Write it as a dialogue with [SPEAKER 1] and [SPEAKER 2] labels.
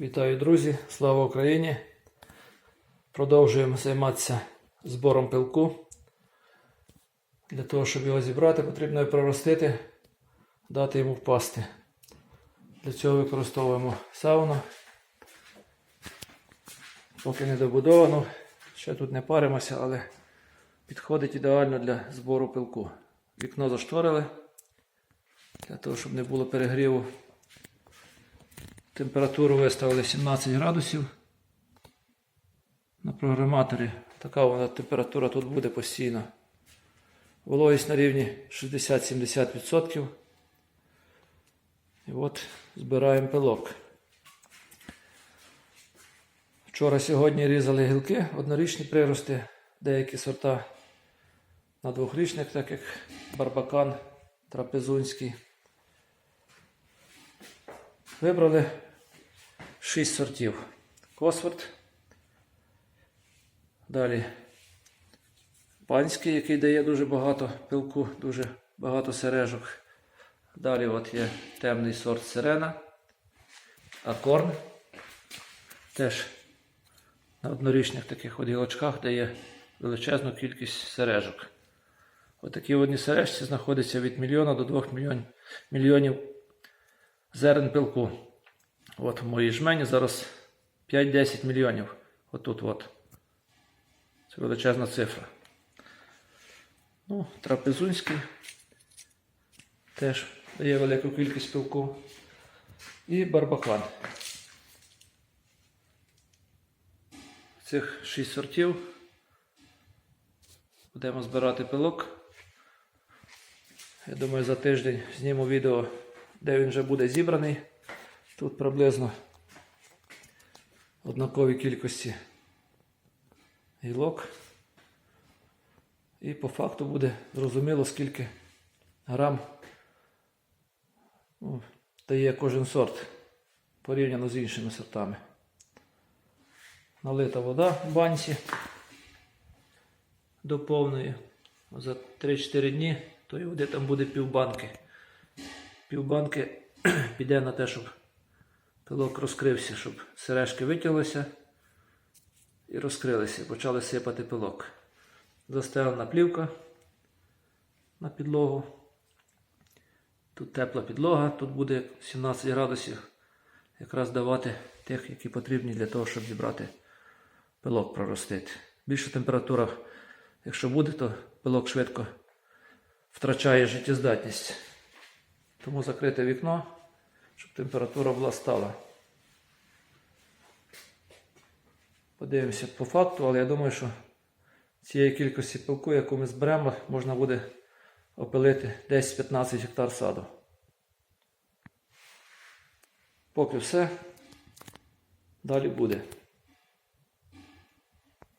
[SPEAKER 1] Вітаю, друзі! Слава Україні! Продовжуємо займатися збором пилку. Для того, щоб його зібрати, потрібно його проростити, дати йому впасти. Для цього використовуємо сауну. Поки не добудовано, ще тут не паримося, але підходить ідеально для збору пилку. Вікно зашторили, для того, щоб не було перегріву. Температуру виставили 17 градусів на програматорі. Така вона температура тут буде постійно. Вологість на рівні 60-70%. І от збираємо пилок. Вчора сьогодні різали гілки, однорічні прирости, деякі сорта на двохрічних, так як барбакан, трапезунський. Вибрали 6 сортів. Косфорд. Далі панський, який дає дуже багато пилку, дуже багато сережок. Далі от є темний сорт сирена. Акорн. Теж на однорічних таких от гілочках дає величезну кількість сережок. Отакі одні сережці знаходяться від мільйона до 2 мільйонів зерен пилку. От в моїй жмені зараз 5-10 мільйонів. Отут от. Це величезна цифра. Ну, трапезунський теж дає велику кількість пилку. І барбакан. Цих 6 сортів будемо збирати пилок. Я думаю, за тиждень зніму відео, де він вже буде зібраний. Тут приблизно однакові кількості гілок. І по факту буде зрозуміло, скільки грам ну, дає кожен сорт порівняно з іншими сортами. Налита вода в банці до повної. За 3-4 дні тої води там буде півбанки. Півбанки піде на те, щоб пилок розкрився, щоб сережки витяглися і розкрилися, почали сипати пилок. Застелена плівка на підлогу. Тут тепла підлога, тут буде 17 градусів. Якраз давати тих, які потрібні для того, щоб зібрати пилок проростити. Більша температура, якщо буде, то пилок швидко втрачає життєздатність. Тому закрите вікно, щоб температура була стала. Подивимося по факту, але я думаю, що цієї кількості пилку, яку ми зберемо, можна буде опилити 10-15 гектар саду. Поки все, далі буде.